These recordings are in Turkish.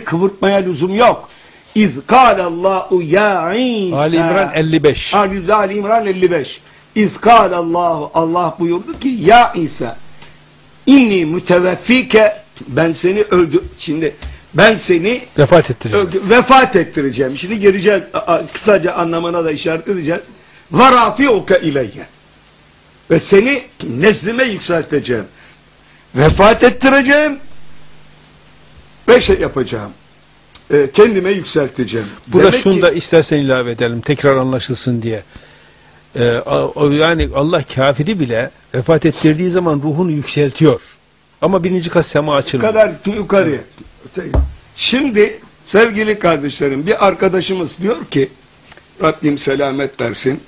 kıvırtmaya lüzum yok. İz kâlallahu ya İsa. Ali İmran 55. Ali, Ali İmran 55. İz kâlallahu Allah buyurdu ki ya İsa inni müteveffike ben seni öldü şimdi ben seni Vefat ettireceğim. Vefat ettireceğim. Şimdi gireceğiz kısaca anlamına da işaret edeceğiz. Ve rafiuka ileyye. Ve seni nezdime yükselteceğim. Vefat ettireceğim ve şey yapacağım. E, kendime yükselteceğim. Burada Demek şunu ki- da istersen ilave edelim tekrar anlaşılsın diye. Ee, a- yani Allah kafiri bile vefat ettirdiği zaman ruhunu yükseltiyor. Ama birinci kat sema açılmıyor. kadar yukarıya. Şimdi sevgili kardeşlerim bir arkadaşımız diyor ki Rabbim selamet versin.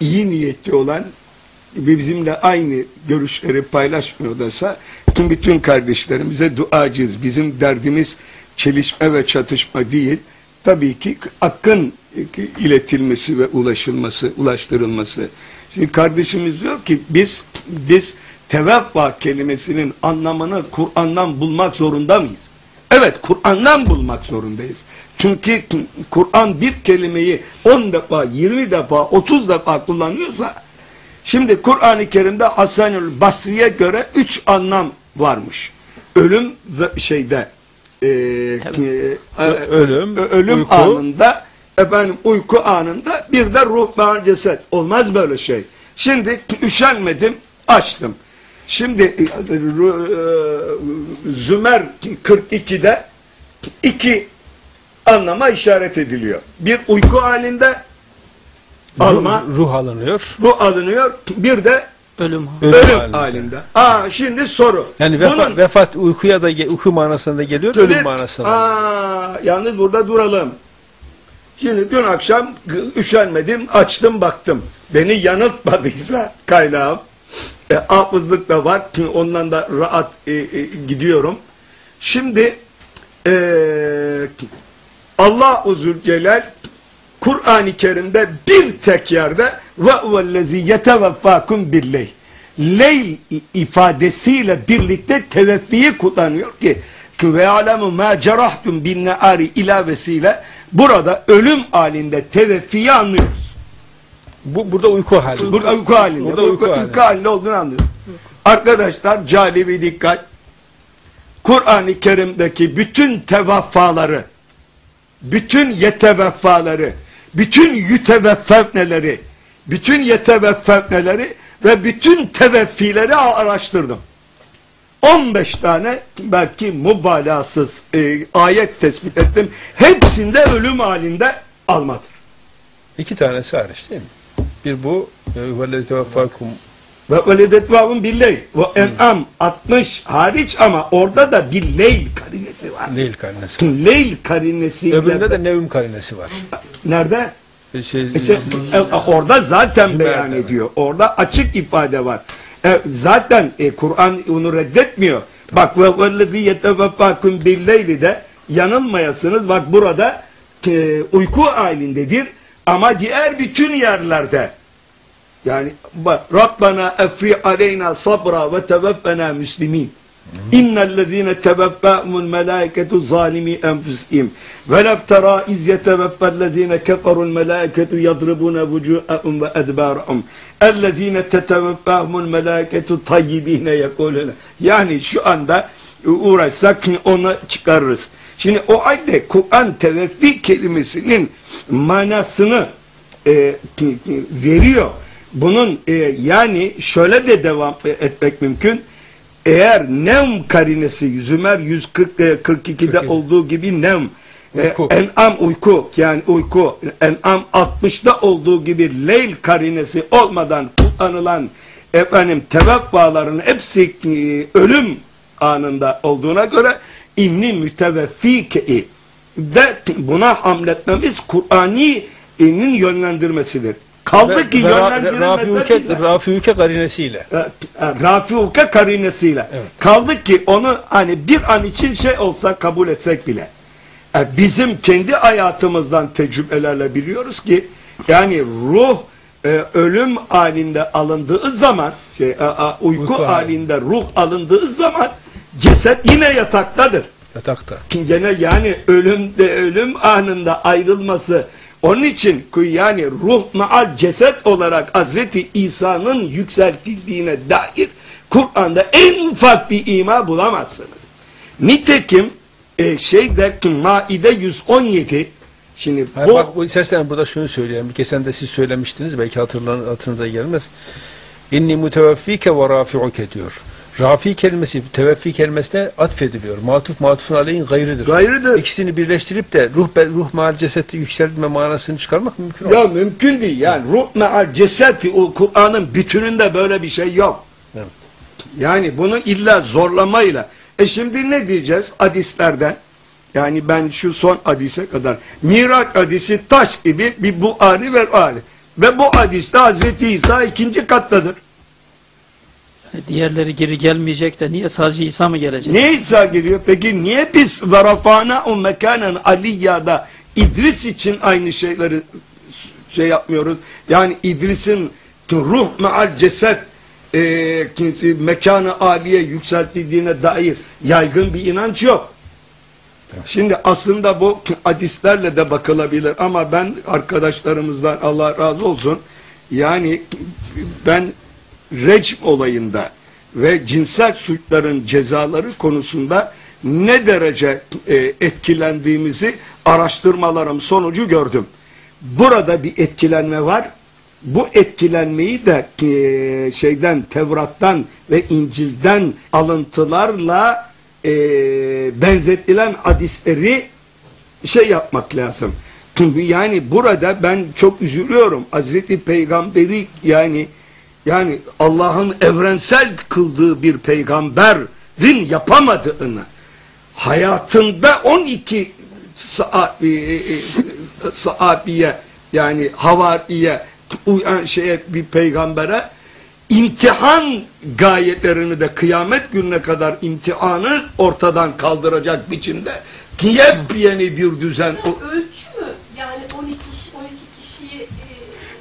iyi niyetli olan bizimle aynı görüşleri paylaşmıyor dese tüm bütün kardeşlerimize duacıyız. Bizim derdimiz çelişme ve çatışma değil. Tabii ki hakkın iletilmesi ve ulaşılması, ulaştırılması. Şimdi kardeşimiz diyor ki biz biz tevaffa kelimesinin anlamını Kur'an'dan bulmak zorunda mıyız? Evet Kur'an'dan bulmak zorundayız. Çünkü Kur'an bir kelimeyi 10 defa, 20 defa, 30 defa kullanıyorsa şimdi Kur'an-ı Kerim'de Hasanül Basri'ye göre 3 anlam varmış. Ölüm ve şeyde e, e, Ölüm, ö- ölüm uyku. anında efendim uyku anında bir de ruh ve ceset. Olmaz böyle şey. Şimdi üşenmedim, açtım. Şimdi e, e, Zümer 42'de iki anlama işaret ediliyor. Bir uyku halinde alma, Ruh, ruh alınıyor. ruh alınıyor. Bir de Ölüm. Ölüm, ölüm halinde. halinde. Aa şimdi soru. Yani vefat, Bunun- vefat uykuya da uyku manasında da geliyor, ölüm Bir- manasında. da. Aa, yalnız burada duralım. Şimdi dün akşam üşenmedim, açtım baktım. Beni yanıltmadıysa kaynağım. E, hafızlık da var. Ondan da rahat e, e, gidiyorum. Şimdi e, Allah uzul celal Kur'an-ı Kerim'de bir tek yerde ve huvellezî yeteveffâkum billeyl. Leyl ifadesiyle birlikte teveffiyi kullanıyor ki ve alemu ma cerahtum bin naari ilavesiyle burada ölüm halinde teveffiyi anlıyoruz. Bu, burada uyku hali. Burada uyku halinde. Burada uyku, uyku uyku, hali. halinde olduğunu anlıyoruz. Arkadaşlar calibi dikkat. Kur'an-ı Kerim'deki bütün tevaffaları, bütün yeteveffaları, bütün yüteveffevneleri, bütün yeteveffevneleri ve bütün teveffileri araştırdım. 15 tane belki mübalağasız e, ayet tespit ettim. Hepsinde ölüm halinde almadır. İki tanesi hariç değil mi? Bir bu e, vellezî teveffâkum Ve veledetvaun billeyl. Ve en'am 60 hariç ama orada da bir leyl karinesi var. değil karinesi. Leyl karinesiyle Öbüründe de nevm karinesi var. nerede? E, Şey, İşte, e, orada zaten beyan ediyor. Orada açık ifade var. E, zaten e, Kur'an onu reddetmiyor. Bak ve vellezî yeteveffâkum billeyli de yanılmayasınız. Bak burada e, uyku halindedir ama diğer bütün yerlerde yani bak Rabbana efri aleyna sabra ve teveffena müslimin. İnnellezîne teveffâhumul melâiketu zâlimi enfusihim ve leftera iz yeteveffellezîne keferul melâiketu yadribûne vücû'ehum ve edbârahum ellezîne teteveffâhumul melâiketu tayyibîne yekulûne yani şu anda uğraşsak onu çıkarırız. Şimdi o halde Kur'an teveffi kelimesinin manasını e, veriyor. Bunun e, yani şöyle de devam etmek mümkün. Eğer nevm karinesi Zümer 142'de 42. olduğu gibi nevm e, Uyku. en'am uyku yani uyku en'am 60'da olduğu gibi leyl karinesi olmadan kullanılan efendim teveffaların hepsi e, ölüm anında olduğuna göre inni müteveffike de buna hamletmemiz Kur'ani'nin yönlendirmesidir. Kaldı ki Ve- ve ra- yönlendirilmese Rafiuke, Rafiuke karinesiyle. e, e, Rafiuka karinesiyle. Evet. Kaldı ki onu hani bir an için şey olsa kabul etsek bile. E, bizim kendi hayatımızdan tecrübelerle biliyoruz ki yani ruh e, ölüm halinde alındığı zaman şey, e, e, uyku, Uyku hali. halinde ruh alındığı zaman ceset yine yataktadır. Yatakta. gene yani ölümde ölüm anında ayrılması onun için yani ruh maal ceset olarak Hazreti İsa'nın yükseltildiğine dair Kur'an'da en ufak bir ima bulamazsınız. Nitekim e, şeyde Maide 117 şimdi Hayır, bu bak bu istersen burada şunu söyleyeyim. Bir kesen de siz söylemiştiniz. Belki hatırlan, hatırınıza gelmez. İnni muteveffike ve rafi'uke diyor. Rafi kelimesi, teveffi kelimesine atfediliyor. Matuf matufun aleyhin gayrıdır. Gayrıdır. İkisini birleştirip de ruh be- ruh mal cesette yükseltme manasını çıkarmak mümkün olmaz. ya mümkün değil yani ruh maal ceset o Kur'an'ın bütününde böyle bir şey yok. Evet. Yani bunu illa zorlamayla. E şimdi ne diyeceğiz hadislerden? Yani ben şu son hadise kadar. Miraç hadisi taş gibi bir bu ani ve ani. Ve bu hadiste Hazreti İsa ikinci kattadır. Diğerleri geri gelmeyecek de niye sadece İsa mı gelecek? Niye İsa geliyor? Peki niye biz verafana o mekanen aliyyada İdris için aynı şeyleri şey yapmıyoruz? Yani İdris'in ruh meal ceset e, mekanı aliye yükseltildiğine dair yaygın bir inanç yok. Şimdi aslında bu hadislerle de bakılabilir ama ben arkadaşlarımızdan Allah razı olsun yani ben recm olayında ve cinsel suçların cezaları konusunda ne derece e, etkilendiğimizi araştırmalarım sonucu gördüm. Burada bir etkilenme var. Bu etkilenmeyi de e, şeyden Tevrat'tan ve İncil'den alıntılarla e, benzetilen hadisleri şey yapmak lazım. Yani burada ben çok üzülüyorum. Hazreti Peygamberi yani yani Allah'ın evrensel kıldığı bir peygamberin yapamadığını hayatında 12 sahabi, e, e, sahabiye yani havariye uyan şeye bir peygambere imtihan gayetlerini de kıyamet gününe kadar imtihanı ortadan kaldıracak biçimde yepyeni bir düzen Ölçü mü? Yani 12 kişi, 12 kişiyi e,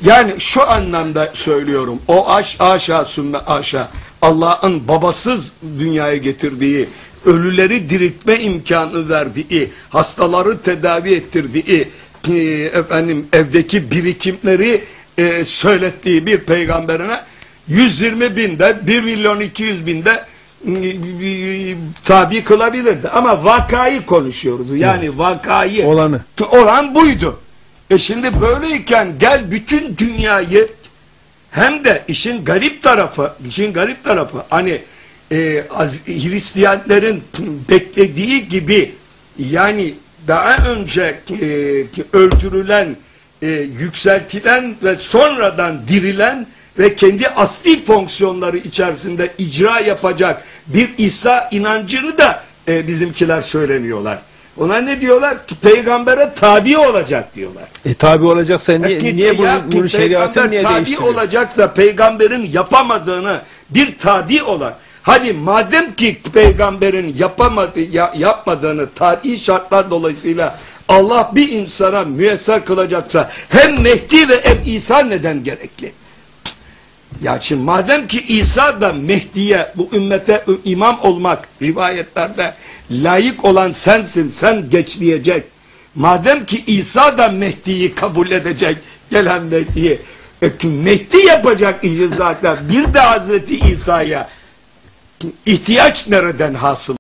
Yani şu anlamda söylüyorum. O aş aşağı sümme aşağı. Allah'ın babasız dünyaya getirdiği, ölüleri diriltme imkanı verdiği, hastaları tedavi ettirdiği, e, efendim evdeki birikimleri e, söylettiği bir peygamberine 120 binde, 1 milyon 200 binde e, tabi kılabilirdi. Ama vakayı konuşuyoruz. Yani vakayı. Olanı. Olan buydu. E şimdi böyleyken gel bütün dünyayı hem de işin garip tarafı, işin garip tarafı hani e, az, Hristiyanların beklediği gibi yani daha önce e, öldürülen, e, yükseltilen ve sonradan dirilen ve kendi asli fonksiyonları içerisinde icra yapacak bir İsa inancını da e, bizimkiler söylemiyorlar. Ona ne diyorlar? Ki Peygambere tabi olacak diyorlar. E tabi olacaksa niye, Ki- niye bunu, ya, bunu peygamber niye tabi olacaksa peygamberin yapamadığını bir tabi olan hadi madem ki peygamberin yapamadı, ya- yapmadığını tarihi şartlar dolayısıyla Allah bir insana müyesser kılacaksa hem Mehdi ve hem İsa neden gerekli? Ya şimdi madem ki İsa da Mehdi'ye bu ümmete imam olmak rivayetlerde layık olan sensin sen geç diyecek. Madem ki İsa da Mehdi'yi kabul edecek gelen Mehdi'yi. E, Mehdi yapacak işi zaten bir de Hazreti İsa'ya ihtiyaç nereden hasıl?